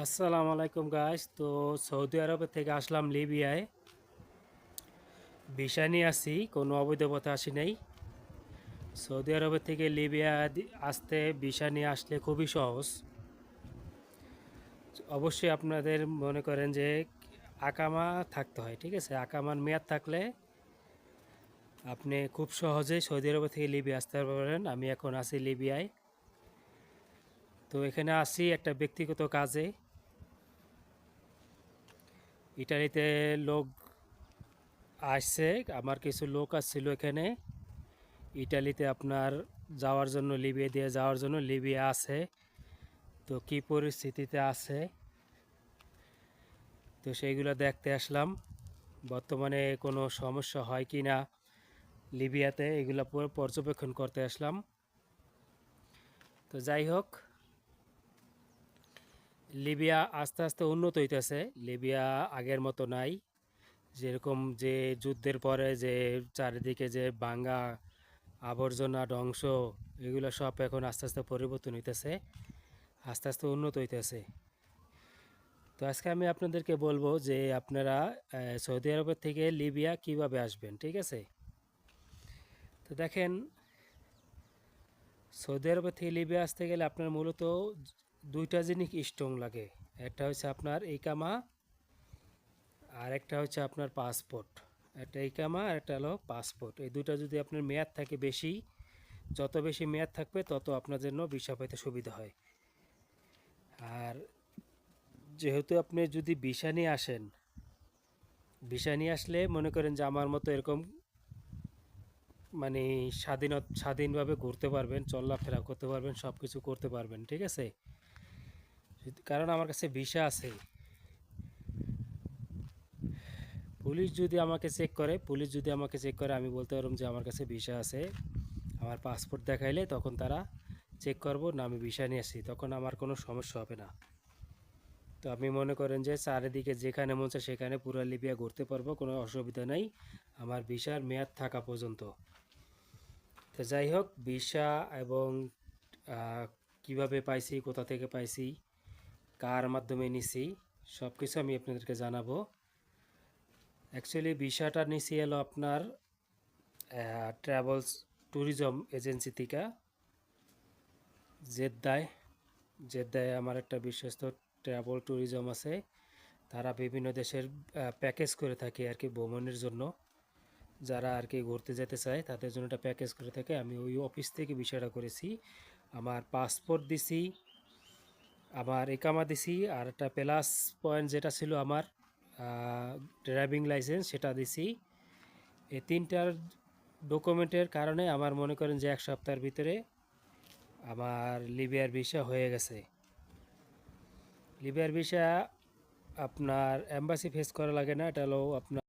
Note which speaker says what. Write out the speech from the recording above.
Speaker 1: আসসালামু আলাইকুম গাইস তো সৌদি আরবের থেকে আসলাম লিবিয়ায়। ভিসা নিয়ে আসি, কোনো অবৈধ পথে আসি নাই। সৌদি আরবের থেকে লিবিয়া আসতে ভিসা নিয়ে আসলে খুবই সহজ। অবশ্যই আপনাদের মনে করেন যে আকামা থাকতে হয়, ঠিক আছে? আকামার মেয়াদ থাকলে আপনি খুব সহজেই সৌদি আরব থেকে লিবিয়া আসতে পারেন আমি এখন আছি লিবিয়ায়। তো এখানে আসি একটা ব্যক্তিগত কাজে। ইটালিতে লোক আসছে, আমার কিছু লোক আসছিল এখানে। ইটালিতে আপনার যাওয়ার জন্য, লিবিয়া দিয়ে যাওয়ার জন্য লিবিয়া আছে। তো কি পরিস্থিতিতে আছে? তো সেইগুলো দেখতে আসলাম। বর্তমানে কোনো সমস্যা হয় কি না লিবিয়াতে, এগুলো পর্যবেক্ষণ করতে আসলাম। তো যাই হোক লিবিয়া আস্তে আস্তে উন্নত হইতেছে। লিবিয়া আগের মতো নাই। যেরকম যে যুদ্ধের পরে যে চারিদিকে যে বাঙ্গা আবর্জনা ধ্বংস, এগুলো সব এখন আস্তে আস্তে পরিবর্তন হইতেছে, আস্তে আস্তে উন্নত হইতেছে। তো আজকে আমি আপনাদেরকে বলব যে আপনারা সৌদি আরবের থেকে লিবিয়া কীভাবে আসবেন, ঠিক আছে? তো দেখেন, সৌদি আরবের থেকে লিবিয়া আসতে গেলে আপনার মূলত দুইটা জিনিস স্ট্রং লাগে। একটা হচ্ছে আপনার ইকামা আর একটা হচ্ছে আপনার পাসপোর্ট একটা ইকামা আর একটা হলো পাসপোর্ট এই দুটো যদি আপনার মেয়াদ থাকে বেশি, যত বেশি মেয়াদ থাকবে, তত আপনার জন্য ভিসা পেতে সুবিধা হয়। আর যেহেতু আপনি যদি ভিসা নিয়ে আসেন ভিসা নিয়ে আসলে মনে করেন যে আমার মতো এরকম মানে স্বাধীনত, স্বাধীনভাবে ঘুরতে পারবেন, চলাফেরা করতে পারবেন সব কিছু করতে পারবেন, ঠিক আছে? কারণ আমার কাছে ভিসা আছে। পুলিশ যদি আমাকে চেক করে, পুলিশ যদি আমাকে চেক করে, আমি বলতে পারব যে আমার কাছে ভিসা আছে। আমার পাসপোর্ট দেখাইলে তখন তারা চেক করব, না আমি ভিসা নিয়ে আসি, তখন আমার কোনো সমস্যা হবে না। তো আপনি মনে করেন যে চারিদিকে যেখানে মন চায় সেখানে পুরা লিবিয়া ঘুরতে পারব, কোনো অসুবিধা নেই। আমার ভিসার মেয়াদ থাকা পর্যন্ত। তো যাই হোক, ভিসা এবং কীভাবে পাইছি, কোথা থেকে পাইছি কার মাধ্যমে নিছি সব কিছু আমি আপনাদেরকে জানাব। অ্যাকচুয়ালি ভিসাটা নিছি এলো আপনার ট্রাভেলস ট্যুরিজম এজেন্সি থেকে জেদ্দায়। জেদ্দায় আমার একটা বিশ্বস্ত ট্রাভেল ট্যুরিজম আছে। তারা বিভিন্ন দেশের প্যাকেজ করে থাকে আর কি ভ্রমণের জন্য। যারা আর কি ঘুরতে যেতে চায়, তাদের জন্য একটা প্যাকেজ করে থাকে। আমি ওই অফিস থেকে বিষয়টা করেছি। আমার পাসপোর্ট দিছি। আমার একামা দিছি, আর একটা প্লাস পয়েন্ট যেটা ছিল আমার ড্রাইভিং লাইসেন্স সেটা দিছি। এই তিনটার ডকুমেন্টের কারণে আমার মনে করেন যে এক সপ্তাহের ভিতরে আমার লিবিয়ার ভিসা হয়ে গেছে। লিবিয়ার ভিসা আপনার অ্যাম্বাসি ফেস করা লাগে না, এটা হলো আপনার